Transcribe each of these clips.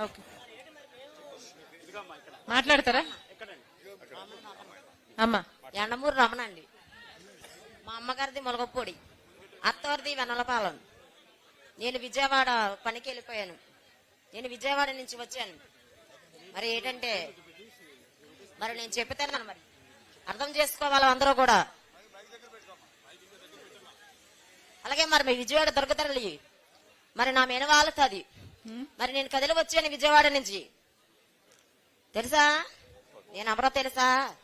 Okay. మాట్లాడతారా? అమ్మా. ఎండమూరు రమణ అండి మా అమ్మగారిది మొలగపూడి. అత్తవారిది వెనలపాలెం నేను విజయవాడ పనికి వెళ్ళిపోయాను. నేను విజయవాడ నుంచి వచ్చాను. మరి ఏంటంటే మరి నేను చెప్తాను మరి. అర్థం చేసుకోవాలి అందరూ కూడా. అలాగే మరి మీ విజయవాడ దొరకతరలి మరి నా మీద అది మరి నేను కదిలి వచ్చాను విజయవాడ నుంచి. తెలుసా? నేను ఎవరో తెలుసా?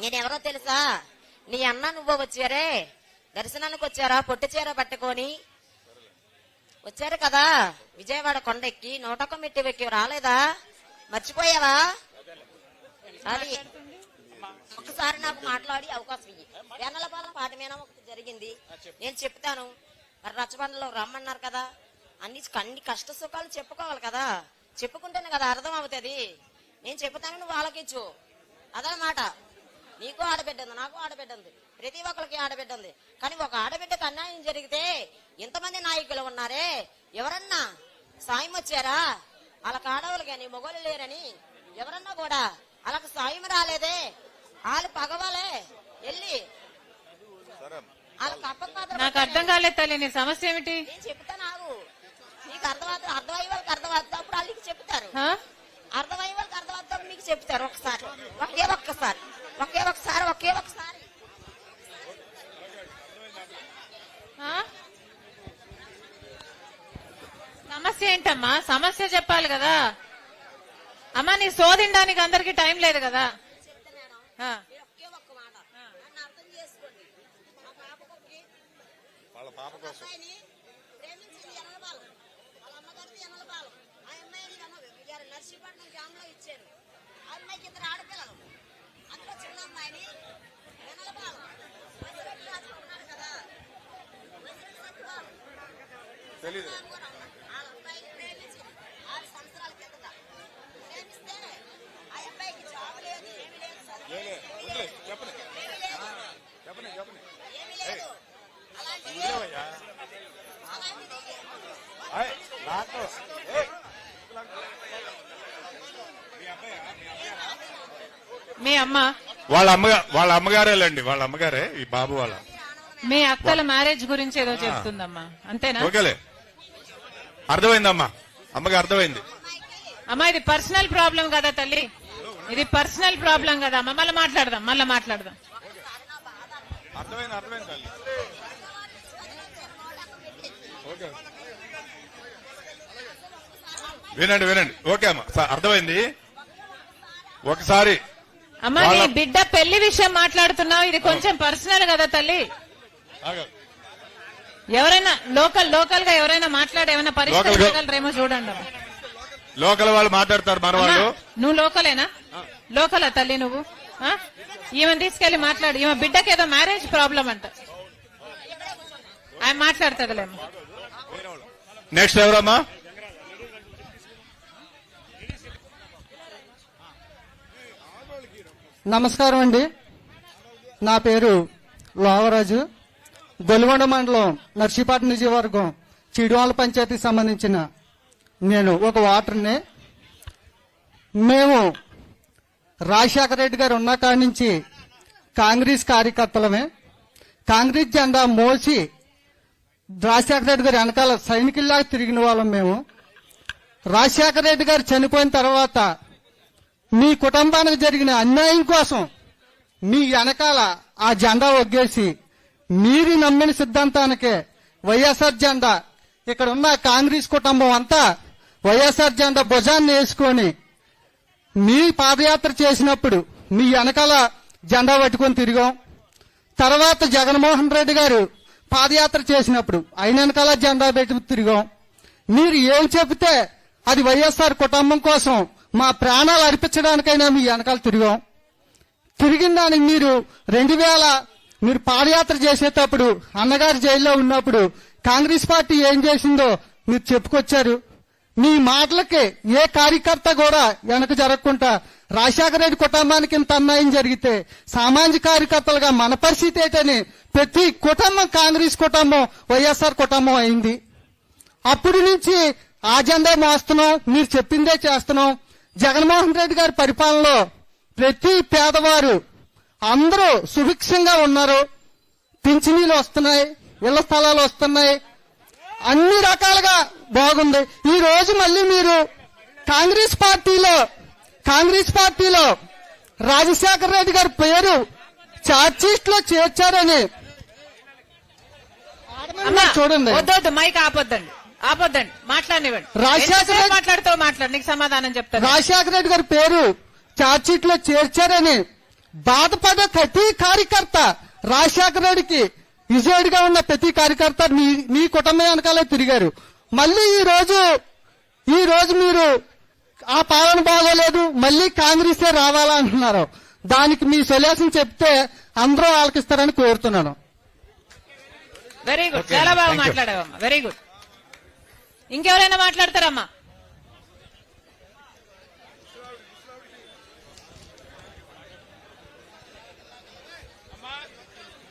నేను ఎవరో తెలుసా? నీ అన్న నువ్వు వచ్చారే? దర్శనానికి వచ్చారా? పొట్టి చీర పట్టుకొని? వచ్చారు కదా? విజయవాడ కొండెక్కి నూటొక్క మెట్టి ఎక్కి రాలేదా? మర్చిపోయావా? అది ఒకసారి నాకు మాట్లాడి అవకాశం ఇయ్యి. వెన్నలపాలెం పాట మీద ఒకటి జరిగింది. నేను చెప్తాను. మరి రచ్చబండలో రమ్మన్నారు కదా? అన్ని అన్ని కష్ట సుఖాలు చెప్పుకోవాలి కదా. చెప్పుకుంటేనే కదా అర్థం అవుతుంది నేను చెప్తాను నువ్వు ఆలకించు. అదనమాట. నీకు ఆడబిడ్డ ఉంది నాకు ఆడబిడ్డ ఉంది. ప్రతి ఒక్కరికి ఆడబిడ్డ ఉంది. కానీ ఒక ఆడబిడ్డకు అన్యాయం జరిగితే ఇంతమంది నాయకులు ఉన్నారే? ఎవరన్నా సాయం వచ్చారా? వాళ్ళకి ఆడవాళ్ళు కానీ మొగోళ్ళు లేరని ఎవరన్నా కూడా వాళ్ళకి సాయం రాలేదే. వాళ్ళు పగవాలే. వెళ్ళి. నాకు అర్థం కాలేదు తల్లి నీ సమస్య ఏమిటి? నేను చెప్తా నీకు అర్థమవుతుంది అర్థమయ్యే వాళ్ళకి అర్థమవుతుంది అప్పుడు వాళ్ళకి చెప్తారు. ఆ? అర్థమయ్యే వాళ్ళకి అర్థమవుతుంది మీకు చెప్తారు ఒకసారి. ఒకే ఒక్కసారి. ఒకే ఒక్కసారి ఒకే ఒక్కసారి. ఆ? సమస్య ఏంటమ్మా? సమస్య చెప్పాలి కదా. అమ్మా నీ శోధించడానికి అందరికి టైం లేదు కదా. వాళ్ళ పాప కోసం. చెప్పని చెప్పని నాకు మీ అమ్మ? వాళ్ళ అమ్మగా వాళ్ళ అమ్మగారేలండి వాళ్ళ అమ్మగారే ఈ బాబు వాళ్ళ. మీ అక్కల మ్యారేజ్ గురించి ఏదో చెప్తుందమ్మా. అంతేనా? ఓకేలే. అర్థమైందమ్మా. అమ్మకి అర్థమైంది. అమ్మా ఇది పర్సనల్ ప్రాబ్లం కదా తల్లి. ఇది పర్సనల్ ప్రాబ్లం కదా అమ్మా. మళ్ళీ మాట్లాడదాం మళ్ళీ మాట్లాడదాం. అర్థమైంది అర్థమైంది తల్లి. ఓకే. వినండి వినండి. ఓకే అమ్మా. అర్థమైంది? ఒకసారి అమ్మా నీ బిడ్డ పెళ్ళి విషయం మాట్లాడుతున్నావు. ఇది కొంచెం పర్సనల్ కదా తల్లి. ఎవరైనా లోకల్ లోకల్గా ఎవరైనా మాట్లాడి ఏమైనా పరిష్కరించగలరేమో చూడండి. లోకల్ వాళ్ళు మాట్లాడతారు మన వాళ్ళు. నువ్వు లోకలేనా? లోకలా తల్లి నువ్వు? ఈమెను తీసుకెళ్ళి మాట్లాడు. ఈమె బిడ్డకి ఏదో మ్యారేజ్ ప్రాబ్లం అంట. ఆయన మాట్లాడుతుందిలేమ్మా నెక్స్ట్ ఎవరమ్మా? నమస్కారం అండి. నా పేరు లోవరాజు. గొలుగొండ మండలం నర్సీపట్నం నియోజకవర్గం చిడివాళ్ళ పంచాయతీకి సంబంధించిన నేను ఒక వాటర్ని. మేము రాజశేఖర రెడ్డి గారు ఉన్న కాడి నుంచి కాంగ్రెస్ కార్యకర్తలమే. కాంగ్రెస్ జెండా మోసి రాజశేఖర రెడ్డి గారి వెనకాల సైనికుల్లాగా తిరిగిన వాళ్ళం మేము. రాజశేఖర రెడ్డి గారు చనిపోయిన తర్వాత మీ కుటుంబానికి జరిగిన అన్యాయం కోసం మీ వెనకాల ఆ జెండా ఒగ్గేసి మీరు నమ్మిన సిద్ధాంతానికే వైఎస్ఆర్ జెండా. ఇక్కడ ఉన్న కాంగ్రెస్ కుటుంబం అంతా వైఎస్ఆర్ జెండా భుజాన్ని వేసుకొని మీ పాదయాత్ర చేసినప్పుడు మీ వెనకాల జెండా పట్టుకొని తిరిగాం. తర్వాత జగన్మోహన్ రెడ్డి గారు పాదయాత్ర చేసినప్పుడు ఆయన వెనకాల జెండా పెట్టి తిరిగాం. మీరు ఏం చెబితే అది వైఎస్ఆర్ కుటుంబం కోసం మా ప్రాణాలు అర్పించడానికైనా మీ వెనకాల తిరిగాం. తిరిగిన దానికి మీరు రెండు వేల మీరు పాదయాత్ర చేసేటప్పుడు అన్నగారు జైల్లో ఉన్నప్పుడు కాంగ్రెస్ పార్టీ ఏం చేసిందో మీరు చెప్పుకొచ్చారు. మీ మాటలకి ఏ కార్యకర్త కూడా వెనక జరగకుండా రాజశేఖర రెడ్డి కుటుంబానికి ఇంత అన్యాయం జరిగితే సామాజిక కార్యకర్తలుగా మన పరిస్థితి ఏంటని ప్రతి కుటుంబం కాంగ్రెస్ కుటుంబం వైఎస్ఆర్ కుటుంబం అయింది. అప్పటి నుంచి ఆజెండా మోస్తున్నాం మీరు చెప్పిందే చేస్తున్నాం. జగన్మోహన్ రెడ్డి గారి పరిపాలనలో ప్రతి పేదవారు అందరూ సుభిక్షంగా ఉన్నారు. పింఛనీలు వస్తున్నాయి ఇళ్ళ స్థలాలు వస్తున్నాయి అన్ని రకాలుగా బాగుంది. ఈ రోజు మళ్ళీ మీరు కాంగ్రెస్ పార్టీలో కాంగ్రెస్ పార్టీలో రాజశేఖర రెడ్డి గారి పేరు చార్జ్షీట్లో చేర్చారని చూడండి. వద్దొద్దు మైక్ ఆపొద్దండి. ఆపొద్దండి. మాట్లాడినివ్వండి. రాజశేఖర రెడ్డి- మాట్లాడుతూ మాట్లాడు నీకు సమాధానం చెప్తాను. రాజశేఖర రెడ్డి గారి పేరు చార్జ్షీట్లో చేర్చారని బాధపడే ప్రతి కార్యకర్త రాజశేఖర రెడ్డికి విజయుడిగా ఉన్న ప్రతి కార్యకర్త మీ మీ కుటుంబం వెనకాలే తిరిగారు. మళ్ళీ ఈ రోజు ఈ రోజు మీరు ఆ పాలన బాగోలేదు మళ్ళీ కాంగ్రెసే రావాలా అంటున్నారు. దానికి మీ సొల్యూషన్ చెప్తే అందరూ ఆలకిస్తారని కోరుతున్నాను. వెరీ గుడ్ చాలా బాగా. మాట్లాడావమ్మా వెరీ గుడ్ ఇంకెవరైనా మాట్లాడతారమ్మా?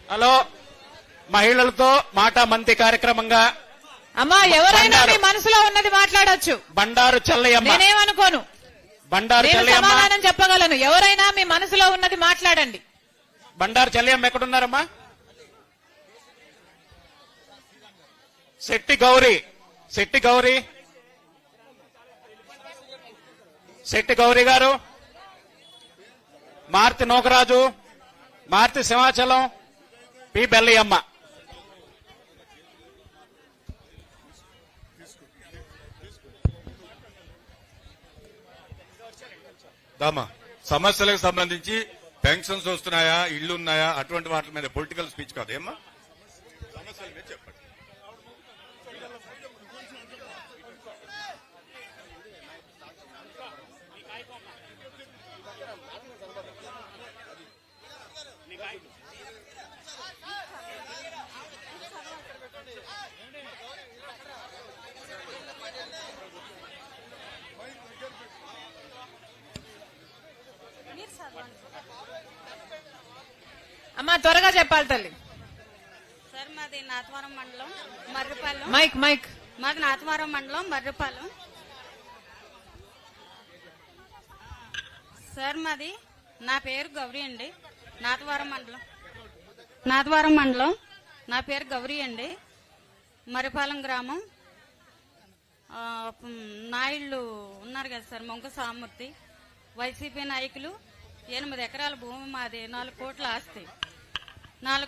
హలో మహిళలతో మాట మంతి కార్యక్రమంగా అమ్మా ఎవరైనా. మీ మనసులో ఉన్నది మాట్లాడొచ్చు. బండారు చెల్లయ్యమ్మ నేనేమనుకోను. బండారు చెల్లయ్యమ్మ సమాధానం చెప్పగలను. ఎవరైనా మీ మనసులో ఉన్నది మాట్లాడండి. బండారు చెల్లయ్యమ్మ ఎక్కడున్నారమ్మా? శెట్టి గౌరీ. శెట్టి గౌరీ. శెట్టి గౌరీ గారు. మార్తి నూకరాజు. మార్తి సింహాచలం. పి బెల్లయ్యమ్మ. దామా సమస్యలకు సంబంధించి పెన్షన్స్ వస్తున్నాయా ఇళ్ళు ఉన్నాయా అటువంటి వాటి మీద పొలిటికల్ స్పీచ్ కాదు. ఏమ్మా? అమ్మా త్వరగా చెప్పాలి తల్లి. సార్ మాది నాతవరం మండలం మర్రిపాలెం మైక్ మైక్. మాది నాతవరం మండలం మర్రిపాలెం సార్ మాది నా పేరు గౌరీ అండి. నాతవరం మండలం. నాతవరం మండలం. నా పేరు గౌరీ అండి. మర్రిపాలెం గ్రామం. నాయుళ్ళు ఉన్నారు కదా సార్ మొంక సామూర్తి. వైసీపీ నాయకులు ఎనిమిది ఎకరాల భూమి మాది నాలుగు కోట్ల ఆస్తి. నాలుగు